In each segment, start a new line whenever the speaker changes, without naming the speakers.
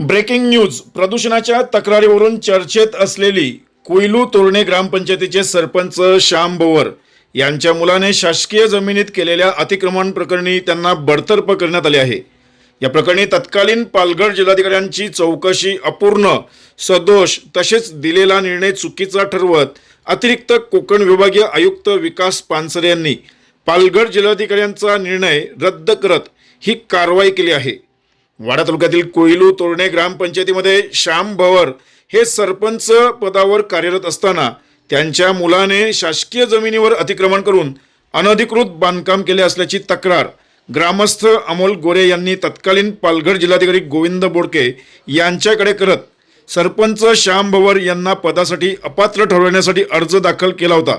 Breaking news. प्रदूषणाच्या तक्रारीवरून चर्चेत असलेली कोयलू तोरणे ग्रामपंचायतीचे सरपंच श्याम बोवर यांच्या मुलाने शासकीय जमिनीत केलेल्या अतिक्रमण प्रकरणी त्यांना बडतर्फ करण्यात आले आहे. या प्रकरणी तत्कालीन पालघर जिल्हाधिकाऱ्यांची चौकशी अपूर्ण सदोष तसेच दिलेला निर्णय चुकीचा ठरवत अतिरिक्त कोकण विभागीय आयुक्त विकास पानसरे यांनी पालघर जिल्हाधिकाऱ्यांचा निर्णय रद्द करत ही कारवाई केली आहे. वाडा तालुक्यातील कोयलू तोरणे ग्रामपंचायतीमध्ये श्याम भवर हे सरपंच पदावर कार्यरत असताना त्यांच्या मुलाने शासकीय जमिनीवर अतिक्रमण करून अनधिकृत बांधकाम केले असल्याची तक्रार ग्रामस्थ अमोल गोरे यांनी तत्कालीन पालघर जिल्हाधिकारी गोविंद बोडके यांच्याकडे करत सरपंच श्याम भवर यांना पदासाठी अपात्र ठरवण्यासाठी अर्ज दाखल केला होता.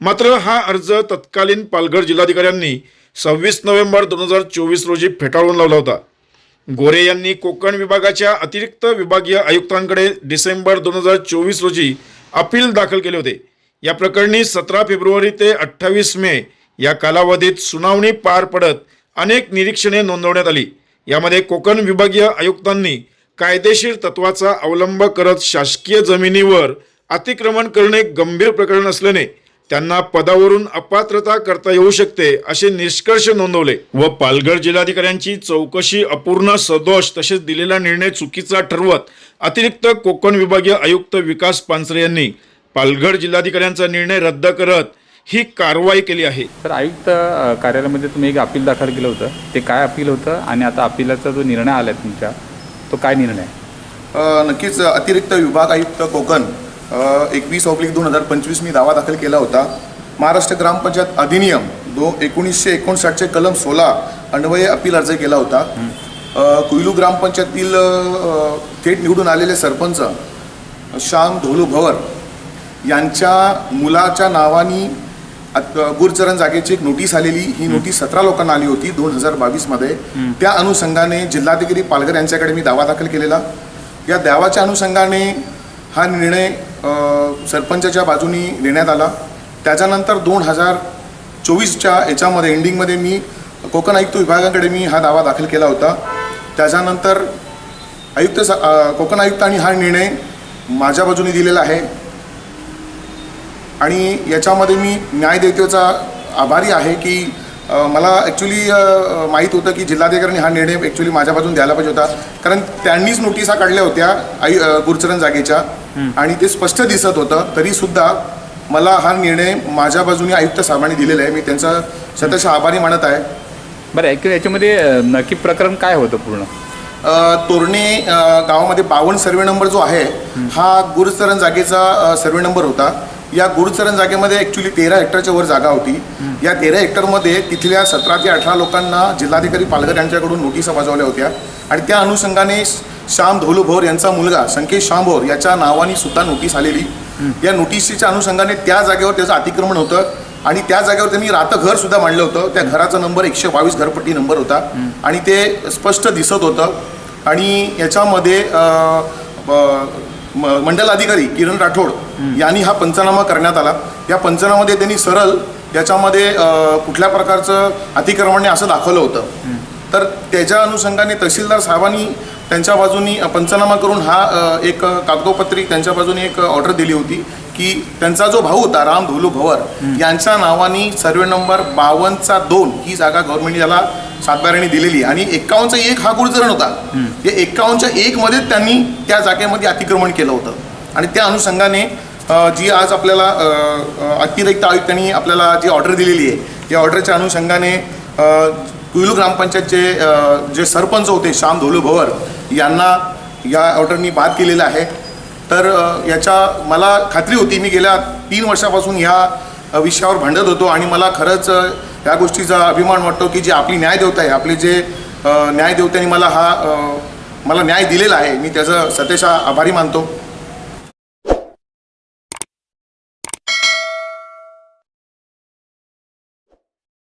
मात्र हा अर्ज तत्कालीन पालघर जिल्हाधिकाऱ्यांनी सव्वीस नोव्हेंबर दोन हजार चोवीस रोजी फेटाळून लावला होता. गोरे यांनी कोकण विभागाच्या अतिरिक्त विभागीय आयुक्तांकडे डिसेंबर दोन हजार चोवीस रोजी अपील दाखल केले होते. या प्रकरणी सतरा फेब्रुवारी ते अठ्ठावीस मे या कालावधीत सुनावणी पार पडत अनेक निरीक्षणे नोंदवण्यात आली. यामध्ये कोकण विभागीय आयुक्तांनी कायदेशीर तत्वाचा अवलंब करत शासकीय जमिनीवर अतिक्रमण करणे गंभीर प्रकरण असल्याने त्यांना पदावरून अपात्रता करता येऊ शकते असे निष्कर्ष नोंदवले. व पालघर जिल्हाधिकाऱ्यांची चौकशी अपूर्ण सदोष तसेच दिलेला निर्णय चुकीचा ठरवत अतिरिक्त कोकण विभागीय आयुक्त विकास पानसरे यांनी पालघर जिल्हाधिकाऱ्यांचा निर्णय रद्द करत ही कारवाई केली आहे.
तर आयुक्त कार्यालयामध्ये तुम्ही एक अपील दाखल केलं होतं. ते काय अपील होतं आणि आता अपिलाचा जो निर्णय आला आहे तुमच्या तो काय निर्णय
नक्कीच अतिरिक्त विभाग आयुक्त कोकण एकवीस ऑब्लिक दोन हजार पंचवीस मी दावा दाखल केला होता. महाराष्ट्र ग्रामपंचायत अधिनियम दो एकोणीसशे एकोणसाठचे कलम सोळा अन्वये अपील अर्ज केला होता. कुईलू ग्रामपंचायतील थेट निवडून आलेले सरपंच श्याम धोलू भवर यांच्या मुलाच्या नावानी गुरचरण जागेची एक नोटीस आलेली. ही नोटीस सतरा लोकांना आली होती दोन हजार बावीसमध्ये त्या अनुषंगाने जिल्हाधिकारी पालघर यांच्याकडे मी दावा दाखल केलेला. या दावाच्या अनुषंगाने हा निर्णय सरपंचाच्या बाजूनी देण्यात आला. त्याच्यानंतर दोन हजार चोवीसच्या याच्यामध्ये एंडिंगमध्ये मी कोकण आयुक्त विभागाकडे मी हा दावा दाखल केला होता. त्याच्यानंतर आयुक्त सा- कोकण आयुक्तांनी हा निर्णय माझ्या बाजूने दिलेला आहे. आणि याच्यामध्ये मी न्यायदेवतेचा आभारी आहे की मला ॲक्च्युली माहीत होतं की जिल्हाधिकाऱ्यांनी हा निर्णय ॲक्च्युली माझ्या बाजून द्यायला पाहिजे होता. कारण त्यांनीच नोटिसा काढल्या होत्या आई गुरचरण जागेच्या. आणि ते स्पष्ट दिसत होतं तरीसुद्धा मला हा निर्णय माझ्या बाजूने आयुक्त साहेबांनी दिलेला आहे. मी त्यांचा शतश आभारी मानत आहे.
बरं ॲक्च्युली याच्यामध्ये नक्की प्रकरण काय होतं पूर्ण?
तोरणे गावामध्ये बावन्न सर्वे नंबर जो आहे हा गुरुचरण जागेचा सर्वे नंबर होता. या गुरुचरण जागेमध्ये ॲक्च्युली तेरा हेक्टरच्या वर जागा होती. या तेरा हेक्टरमध्ये तिथल्या सतरा ते अठरा लोकांना जिल्हाधिकारी पालघर यांच्याकडून नोटिसा बजावल्या होत्या. आणि त्या अनुषंगाने श्याम धोलू भोर यांचा मुलगा संकेत श्याम भोर याच्या नावाने सुद्धा नोटीस आलेली. या नोटीसच्या अनुषंगाने त्या जागेवर त्याचं अतिक्रमण होतं आणि त्या जागेवर त्यांनी रातं घर सुद्धा मांडलं होतं. त्या घराचा नंबर एकशे बावीस घरपट्टी नंबर होता. आणि ते स्पष्ट दिसत होतं. आणि याच्यामध्ये मंडल अधिकारी मंडलाधिकारी किरण राठोड यांनी हा पंचनामा करण्यात आला. या पंचनामामध्ये त्यांनी सरळ याच्यामध्ये कुठल्या प्रकारचं अतिक्रमण असं दाखवलं होतं. तर त्याच्या अनुषंगाने तहसीलदार साहेबांनी त्यांच्या बाजूनी पंचनामा करून हा एक कागदोपत्री त्यांच्या बाजूने एक ऑर्डर दिली होती की त्यांचा जो भाऊ होता राम धोलू भवर यांच्या नावाने सर्वे नंबर बावन्नचा दोन ही जागा गव्हर्नमेंट याला सातबाऱ्याने दिलेली. आणि एक्कावनचा एक हा गुरुचरण होता. या एक्कावनच्या एक मध्ये त्यांनी त्या जागेमध्ये अतिक्रमण केलं होतं. आणि त्या अनुषंगाने जी आज आपल्याला अतिरिक्त आयुक्तांनी आपल्याला जी ऑर्डर दिलेली आहे या ऑर्डरच्या अनुषंगाने अ, कुईलू ग्रामपंचायतचे जे सरपंच होते श्याम धोलू भवर यांना या ऑर्डरनी बाद केलेलं आहे. तर याच्या मला खात्री होती मी गेल्या तीन वर्षापासून ह्या विषयावर भांडत होतो आणि मला खरंच या गोष्टीचा अभिमान वाटतो की जी आपली न्यायदेवता आहे आपले जे न्यायदेवत्यांनी मला हा मला न्याय दिलेला आहे मी त्याचं सतेशा आभारी मानतो.